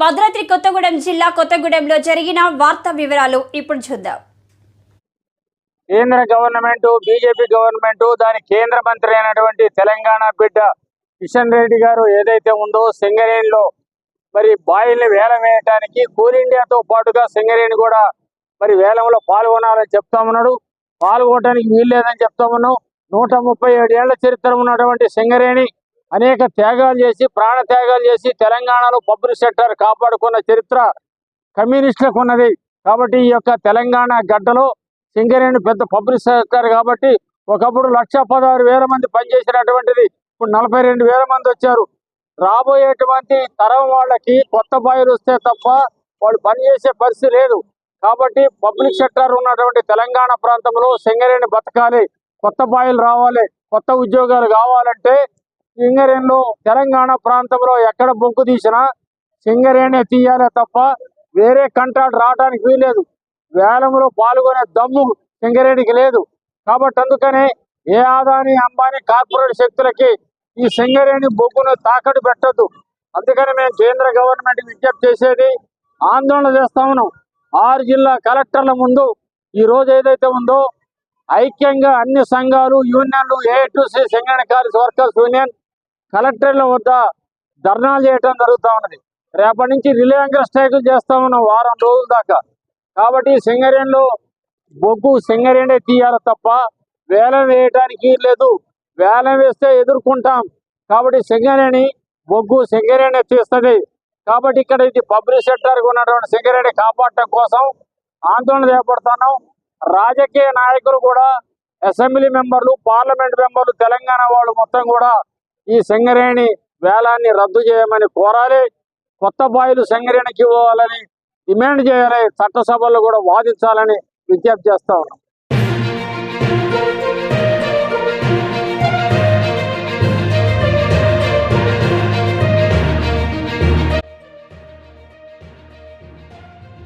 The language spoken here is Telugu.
భద్రాద్రి కొత్తగూడెం జిల్లా కొత్తగూడెంలో జరిగిన వార్తా వివరాలు ఇప్పుడు చూద్దాం. కేంద్ర గవర్నమెంట్ బీజేపీ గవర్నమెంట్ దాని కేంద్ర మంత్రి అయినటువంటి తెలంగాణ బిడ్డ కిషన్ రెడ్డి గారు ఏదైతే ఉందో సింగరేణిలో మరి బాయిల్ని వేలం వేయటానికి కోల్ ఇండియాతో పాటుగా సింగరేణి కూడా మరి వేలంలో పాల్గొనాలని చెప్తా ఉన్నాడు. పాల్గొనడానికి వీల్లేదని చెప్తా ఉన్నాం నూట ముప్పై ఏడు ఏళ్ళ చరిత్ర ఉన్నటువంటి సింగరేణి అనేక త్యాగాలు చేసి ప్రాణ త్యాగాలు చేసి తెలంగాణలో పబ్లిక్ సెక్టర్ కాపాడుకున్న చరిత్ర కమ్యూనిస్టులకు ఉన్నది. కాబట్టి ఈ యొక్క తెలంగాణ గడ్డలో సింగరేణి పెద్ద పబ్లిక్ సెక్టర్ కాబట్టి ఒకప్పుడు లక్ష పదహారు వేల మంది పనిచేసినటువంటిది. ఇప్పుడు నలభై రెండు వేల మంది వచ్చారు. రాబోయేటువంటి తరం వాళ్ళకి కొత్త బాయిలు వస్తే తప్ప వాళ్ళు పనిచేసే పరిస్థితి లేదు. కాబట్టి పబ్లిక్ సెక్టర్ ఉన్నటువంటి తెలంగాణ ప్రాంతంలో సింగరేణి బతకాలి. కొత్త బాయిలు రావాలి. కొత్త ఉద్యోగాలు కావాలంటే సింగరేణిలో తెలంగాణ ప్రాంతంలో ఎక్కడ బొగ్గు తీసినా సింగరేణి తీయాలే తప్ప వేరే కంట్రాక్ట్ రావడానికి వీలేదు వేలంలో పాల్గొనే దమ్ము సింగరేణికి లేదు. కాబట్టి అందుకనే ఏ ఆదాని అంబానీ కార్పొరేట్ శక్తులకి ఈ సింగరేణి బొగ్గును తాకట్టు పెట్టద్దు. అందుకని మేము కేంద్ర గవర్నమెంట్ విజ్ఞప్తి చేసేది ఆందోళన చేస్తా ఉన్నాం ఆరు జిల్లా కలెక్టర్ల ముందు ఈ రోజు ఏదైతే ఉందో ఐక్యంగా అన్ని సంఘాలు యూనియన్లు ఏ టు సింగరేణి కార్స్ వర్కర్స్ యూనియన్ కలెక్టర్ల వద్ద ధర్నాలు చేయడం జరుగుతూ ఉన్నది. రేపటి నుంచి రిలే యాంకర్ స్ట్రైకులు చేస్తా వారం రోజుల దాకా. కాబట్టి సింగరేణిలో బొగ్గు సింగరేణి తీయాలి తప్ప వేలం వేయటానికి లేదు. వేలం వేస్తే ఎదుర్కొంటాం. కాబట్టి సింగరేణి బొగ్గు సింగరేణి తీస్తుంది. కాబట్టి ఇక్కడ ఇది పబ్లిక్ సెక్టర్కి ఉన్నటువంటి సింగరేణి కాపాడటం కోసం ఆందోళన చేపడుతున్నాం. రాజకీయ నాయకులు కూడా అసెంబ్లీ మెంబర్లు పార్లమెంట్ మెంబర్లు తెలంగాణ వాళ్ళు మొత్తం కూడా ఈ సింగరేణి వేలాన్ని రద్దు చేయమని కోరాలి. కొత్త బాయిలు సింగరేణికి ఇవ్వాలని డిమాండ్ చేయాలి. చట్టసభల్లో కూడా వాదించాలని విజ్ఞప్తి చేస్తా ఉన్నాం.